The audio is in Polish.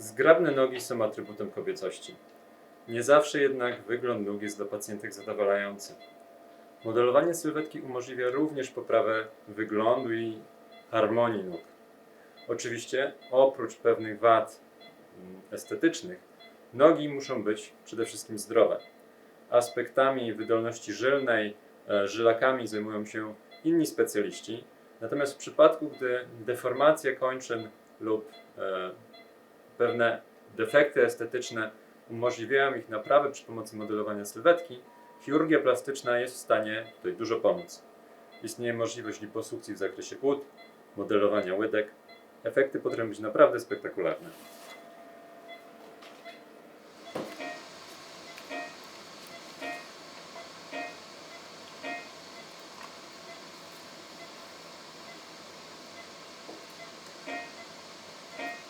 Zgrabne nogi są atrybutem kobiecości. Nie zawsze jednak wygląd nóg jest dla pacjentek zadowalający. Modelowanie sylwetki umożliwia również poprawę wyglądu i harmonii nóg. Oczywiście, oprócz pewnych wad mm, estetycznych, nogi muszą być przede wszystkim zdrowe. Aspektami wydolności żylnej, e, żylakami zajmują się inni specjaliści, natomiast w przypadku, gdy deformacja kończyn lub e, pewne defekty estetyczne umożliwiają ich naprawę przy pomocy modelowania sylwetki, chirurgia plastyczna jest w stanie tutaj dużo pomóc. Istnieje możliwość liposukcji w zakresie ud, modelowania łydek. Efekty potrafią być naprawdę spektakularne.